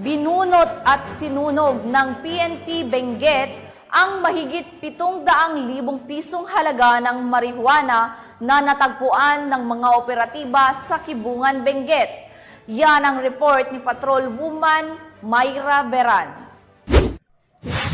binunot at sinunog ng PNP Benguet ang mahigit 700,000 pisong halaga ng marijuana na natagpuan ng mga operatiba sa Kibungan, Benguet. Yan ang report ni Patrol Woman Mayra Beran.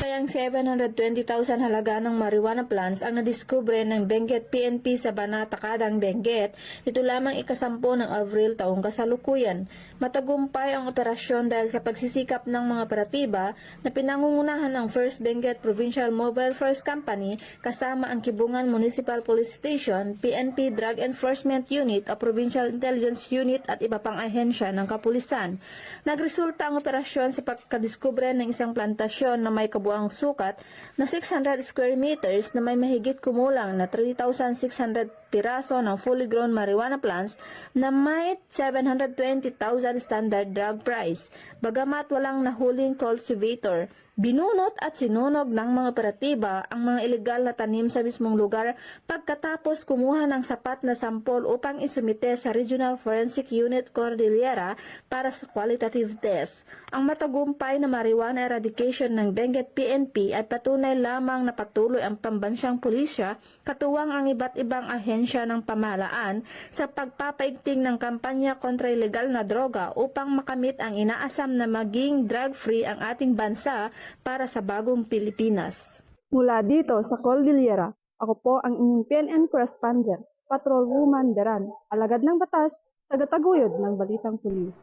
Kayang 720,000 halaga ng marijuana plants ang nadiskubre ng Benguet PNP sa Banata Kadang, Benguet. Ito lamang ikasampu ng Avril taong kasalukuyan. Matagumpay ang operasyon dahil sa pagsisikap ng mga operatiba na pinangungunahan ng First Benguet Provincial Mobile First Company kasama ang Kibungan Municipal Police Station, PNP Drug Enforcement Unit o Provincial Intelligence Unit at iba pang ahensya ng kapulisan. Nagresulta ang operasyon sa pagkadiskubre ng isang plantasyon na may kabuang sukat na 600 square meters na may mahigit kumulang na 3,600 piraso ng fully grown marijuana plants na may 720,000 standard drug price. Bagamat walang nahuling cultivator, binunot at sinunog ng mga operatiba ang mga ilegal na tanim sa mismong lugar pagkatapos kumuha ng sapat na sampol upang isumite sa Regional Forensic Unit Cordillera para sa qualitative test. Ang matagumpay na marijuana eradication ng Benguet PNP ay patunay lamang na patuloy ang pambansyang pulisya katuwang ang iba't ibang ahensya ng pamahalaan sa pagpapaigting ng kampanya kontra ilegal na droga upang makamit ang inaasam na maging drug-free ang ating bansa para sa bagong Pilipinas. Mula dito sa Cordillera, ako po ang inyong PNN correspondent, Patrol Woman Beran, alagad ng batas, tagataguyod ng Balitang Pulis.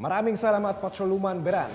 Maraming salamat, Patroluman Beran.